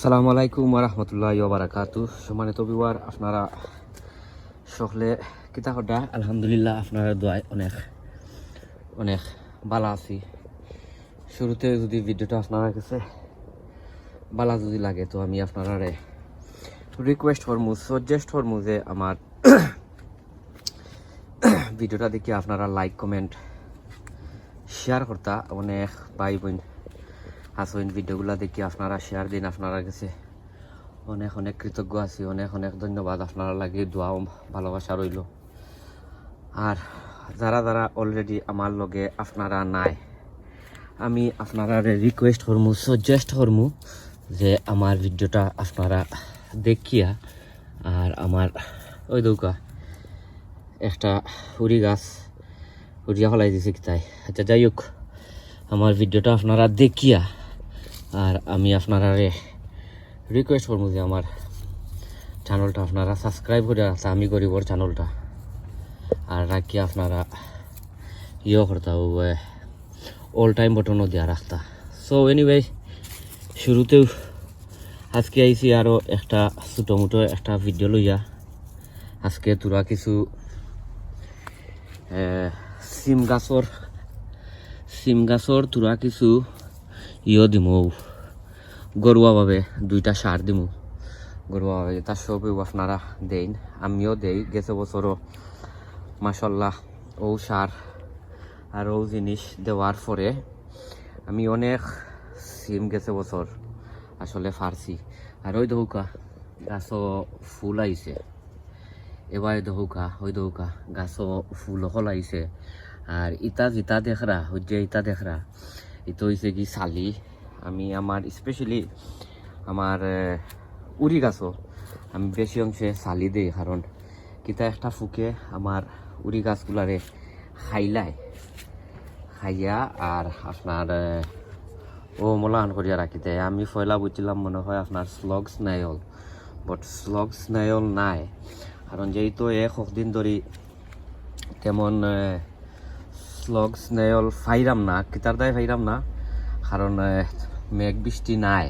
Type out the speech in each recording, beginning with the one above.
আসসালামু আলাইকুম রহমতুল্লাহ বারাকাতু সম্মানিত বিওয়ার আপনারা সকলে কিতা কটা আলহামদুলিল্লাহ, আপনারা দোয়ায় অনেক অনেক ভালো আছি। শুরুতে যদি ভিডিওটা আপনারা কাছে ভালো যদি লাগে, তো আমি আপনারা রিকোয়েস্ট করমু সাজেস্ট করমু যে আমার ভিডিওটা দেখে আপনারা লাইক কমেন্ট শেয়ার করতা। অনেক ভাই বোন আসইন ভিডিওগুলো দেখি আপনারা শেয়ার দিন, আপনারা কাছে অনেক অনেক কৃতজ্ঞ আছি, অনেক অনেক ধন্যবাদ। আপনারা লাগে দোয়া ভালোবাসা রইল। আর যারা যারা অলরেডি আমার লগে আপনারা নাই, আমি আপনারা রিকোয়েস্ট করমু সাজেস্ট করমু যে আমার ভিডিওটা আপনারা দেখিয়া আর আমার, ওই দৌকা একটা হুড়ি গাছ হুড়িয়া ফলাই দিছে তাই। আচ্ছা যাই হোক, আমার ভিডিওটা আপনারা দেখিয়া আর আমি আপনারা রিকোয়েস্ট করব যে আমার চ্যানেলটা আপনারা সাবস্ক্রাইব করে রাখতে, আমি গরিবর চ্যানেলটা আর রাখি আপনারা ইয়ে করতা অল টাইম বটনও দেওয়া রাখতা। সো এনিওয়ে শুরুতেও আজকে আইছি আরও একটা ছোটো মোটো একটা ভিডিও লইয়া। আজকে তোরা কিছু সিম গাছর সিম গাছর তোরা কিছু ইয় দিমু। গরুয়াভাবে দুইটা সার দিমু। গরুয়াভাবে তার সবও আপনারা দেন আমিও দেই গেছে বছরও মাসাল্লাহ ও সার আর ও জিনিস দেওয়ার পরে আমি অনেক সিম গেছে বছর আসলে ফার্সি আর ওই দৌকা গাছও ফুল আইছে এবার দৌকা ওই দৌকা গাছও ফুল হল আইছে আর ইতা যেটা দেখরা হচ্ছে ইতা দেখরা এটা হয়েছে কি চালি আমি আমার স্পেশালি আমার উড়ি গাছও। আমি বেশি অংশে চালি দিই, কারণ কিতা একটা ফুকে আমার উড়ি গাছগুলারে খাইলায় খাইয়া আর আপনার ও মলাহান করিয়া রাখি দেয়। আমি ফয়লা বুঝছিলাম মনে হয় আপনার slug snail but slug snail নাই কারণ যেহেতু এক দিন ধরে তেমন স্লগ স্নেহল ফাইরাম না কিতার দায় ফাইরাম না কারণ মেঘ বৃষ্টি নাই।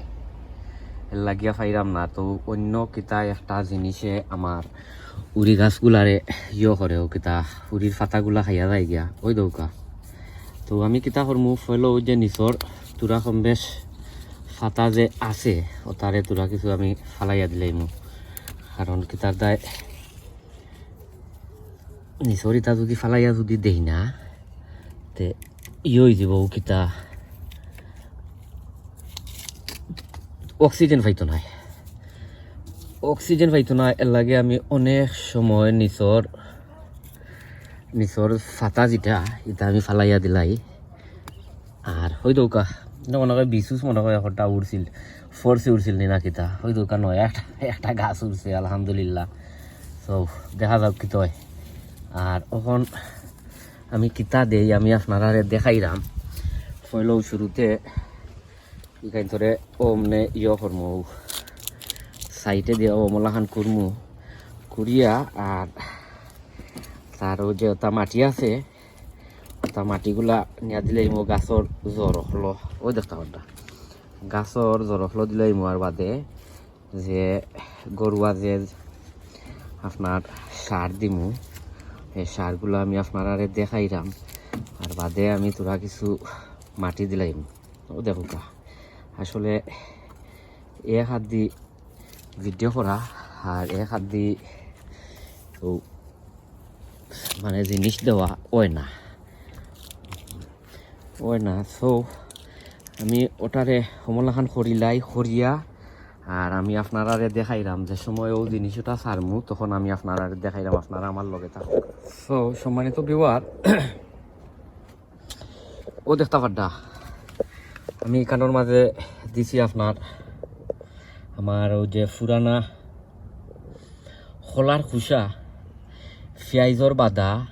লাগিয়া ফাইরাম না, তো অন্য কিতা একটা জিনিসে আমার উড়ি গাছগুলারে ইয়ে করে ও কিতা উড়ির ফাতাগুলা খাইয়া যায় গিয়া ওই দৌকা। তো আমি কিতা করমু ফইল যে নিচর তুরা কম বেশ ফাতা যে আছে ও তারে তুরা কিছু আমি ফালাইয়া দিলাইমু কারণ কিতার দায় নিচর ইটা যদি ফালাইয়া যদি দেই না তে ইয়ে যাব কিতা অক্সিজেন পাইতো নাই অক্সিজেন পাইতো না এর লাগে আমি অনেক সময় নিচর নিচর ফাতা যেটা এটা আমি ফালাইয়া দিলাই আর হই দৌকা মনে হয় বিশুস মনে হয় একটা উড়ছিল ফোরসি উড়ছিল নি না কিতা হই দৌকা নয় একটা একটা গাছ উড়ছে আলহামদুলিল্লাহ সো দেখা যাক কি তয় আর এখন আমি কিতা দেই, আমি আপনারা দেখাইলাম পয়লো শুরুতে ইখান ধরে ওমনে ইয় করমু। সাইডে দিয়ে ওমলাখান করমু। করিয়া আর তার ও যে ওটা মাটি আছে ওটা মাটিগুলা নিয়া দিলে মো গাছর জ্বর হলো। ওই দেখতে পারটা গাছর জ্বর হলো দিলে আর বাদে যে গরুয়া যে আপনার সার দিমু। এই সারগুলো আমি আপনারা দেখাইলাম আর বাদে আমি তোরা কিছু মাটি দিলাম ও দেখো আসলে এক হাত দি ভিডিও করা আর এক হাত দি মানে জিনিস দেওয়া ওই না। ওই না সো আমি ওটারে সমলাখান খরিলাই খরিয়া আর আমি আপনারা দেখাইলাম যে সময় ও জিনিসটা সারমু তখন আমি আপনারা দেখাইলাম আপনারা আমার লগে থাকুক সো সম্মানিত বিওয়ার ও দেখতে পাড্ডা আমি এখানোর মাঝে দিছি আপনার আমার ও যে ফুরানা খোলার খুসা পেঁয়াজর বাদা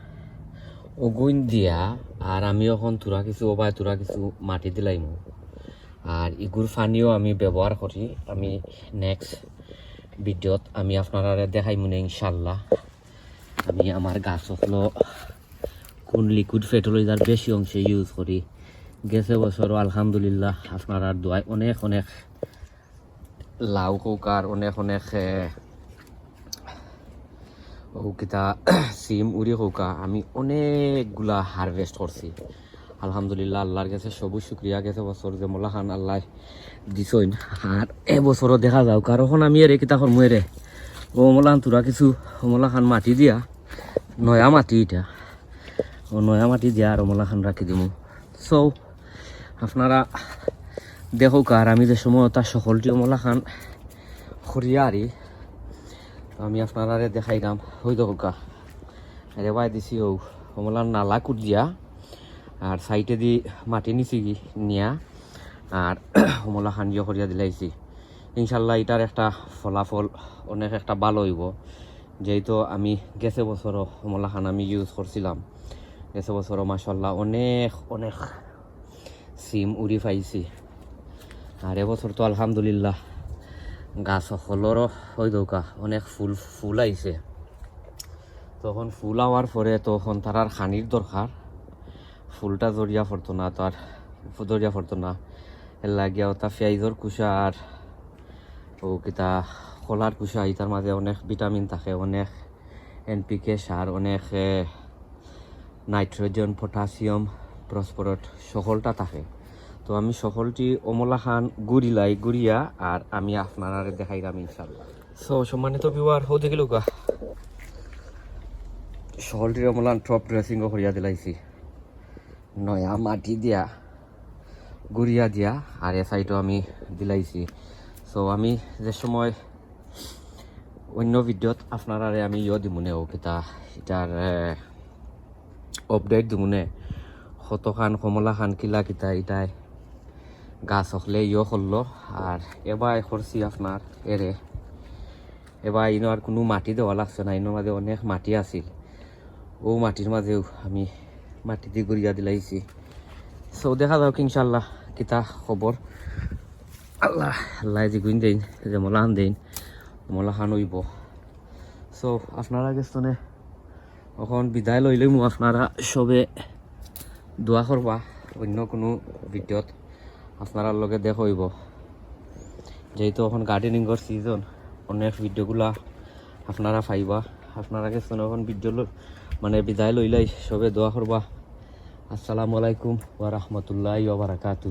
অগুইন দিয়া, আর আমি এখন তোরা কিছু ওবায় তোরা কিছু মাটি দিলাইমু। আর ইগুর ফানিও আমি ব্যবহার করি। আমি নেক্সট ভিডিওত আমি আপনারা দেখাই মনে ইনশাল্লাহ আমি আমার গাছ হলো কোন লিকুইড ফার্টিলাইজার বেশি অংশে ইউজ করি। গেছে বছরও আলহামদুলিল্লাহ আপনার দোয়ায় অনেক অনেক লাউ কৌকার, অনেক অনেক কিতা, সিম উড়ি কৌকা, আমি অনেকগুলা হারভেস্ট করছি। আলহামদুলিল্লাহ, আল্লাহর কাছে সবুজ শুক্রিয়া। গেছে বছর যে মোলা খান আল্লাহ দিছইন। আর এবছরও দেখা যাও কারণ আমি এরে কিতা করমু এরে ও মোলা খান তোরা কিছু ও মোলা খান মাটি দিয়া। নয়া মাটি এটা ও নয়া মাটি দিয়া আর মোলা খান রাখি দিমু। সো আপনারা দেখো কার, আমি যে সময় তার সকলটি অমলা খান খরিয়ারি আমি আপনারা দেখাই গাম হই দেখো কা রেবাই দিছি ও অমলা নালা কুটিয়া আর সাইডে দি মাটি নিছি নিয়া আর অমলা খান দিয়ে খরিয়া দিলাইছি ইনশাল্লাহ এটার একটা ফলাফল, অনেক একটা ভালো হইব। যেহেতু আমি গেছে বছরও অমলা খান আমি ইউজ করছিলাম। গেছে বছরও মাসাল্লাহ অনেক অনেক সিম উড়ি পাইছি। আর এবছর তো আলহামদুলিল্লাহ গাছ সকলেরও হয়ে দৌকা, অনেক ফুল ফুল আইছে। তখন ফুল আওয়ার পরে তখন তারার খানির দরকার। ফুলটা জড়িয়া পড়তো না তো আর জড়িয়া পড়তো না। এর লাগিয়া ওটা পেঁয়াজর কুসা আর ও কিতা কলার কুসা ইতার মাঝে অনেক ভিটামিন থাকে অনেক এনপিকে সার অনেক নাইট্রোজেন পটাশিয়াম প্রসপরট সকলটা থাকে। তো আমি সকলটি অমলা খান গুড়িলাই গুড়িয়া আর আমি আপনারা দেখাইলাম ইনশাল্লাহ সো সম্মানিত বিওয়ার হো দেখিল গা সকলটির অমলান টপ ড্রেসিং করিয়া দিলাইছি। নয়া মাটি দিয়া, গুড়িয়া দিয়া, আর এ সাইডও আমি দিলাইছি। সো আমি যে সময় অন্য ভিডিওত আপনারা আমি ইয় দিমুনে ও কিতা এটার আপডেট দিমুনে কত খান কমলা খান কিলা কিতা ইটাই গাছ হকলে ইয় করল আর এবার করছি আপনার এরে এবার ইনো আর কোনো মাটি দেওয়া লাগছে না ইনোর মাঝে অনেক মাটি আছিল। ও মাটির মাঝেও আমি মাটি দিয়ে গড়িয়া দিলাইছি। সো দেখা যাও ইনশাল্লাহ কিতা খবর। আল্লাহ আল্লাহ যেগুন দেন যে মলাহান দেন মলাহান হইব। সো আপনারা গেছনে, এখন বিদায় লইলে মো আপনারা সবে। দোয়া করবা, অন্য কোনো ভিডিওত আপনার লগে দেখ হইব। যেহেতু এখন গার্ডেনিংয়ের সিজন অনেক ভিডিওগুলা আপনারা পাইবা। আপনারা গেছেন এখন ভিডিও মানে বিদায় লইলাই, সবে দোয়া করবা। আসসালামু আলাইকুম ওয়া রাহমাতুল্লাহি ওয়া বারাকাতু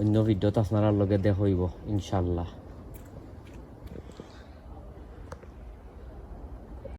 অন্য ভিডিওত আপনার লগে দেখা হইব ইনশাল্লাহ